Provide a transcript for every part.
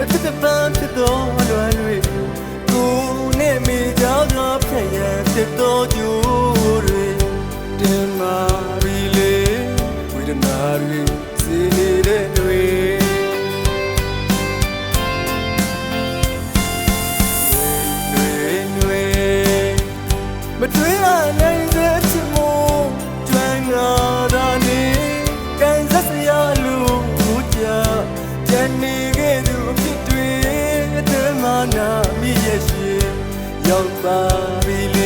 မဖြစ်တဲ့ပန်းဖြစ်တော့လွယ်လွယ်ကိုနဲ့မိကြောင်းတော့ဖျက်ရန်ဖြစ်တော့ကြိုး Don't worry.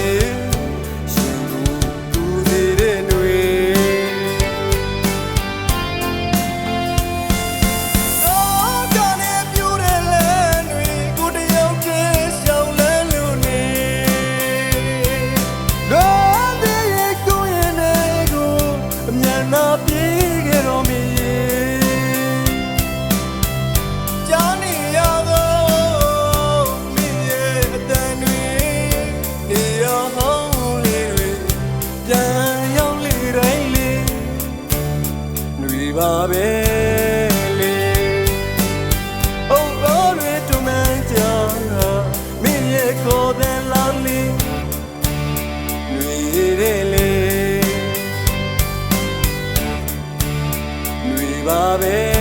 ပဲလေအိုးတော်တွေတူမန်ကြောင်းမင်းရဲ့ကိုယ်တန်လောင်းလေးလွေရဲလေလွေပါပဲ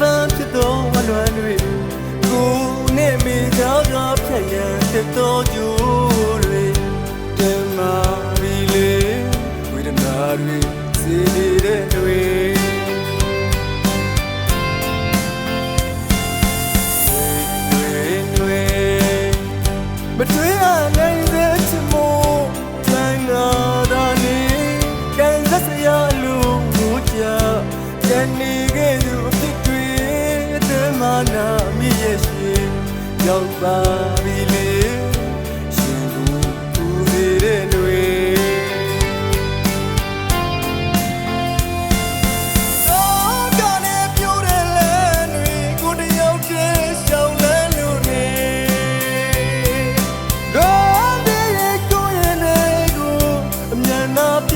ပန်းဖြစ်သောဝလွန်တွေကိုနဲ့မိသားကဖြတ်ရန်တဲ့တော်ကျူ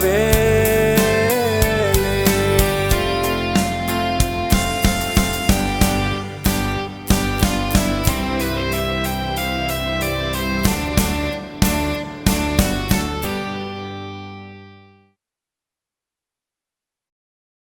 vez.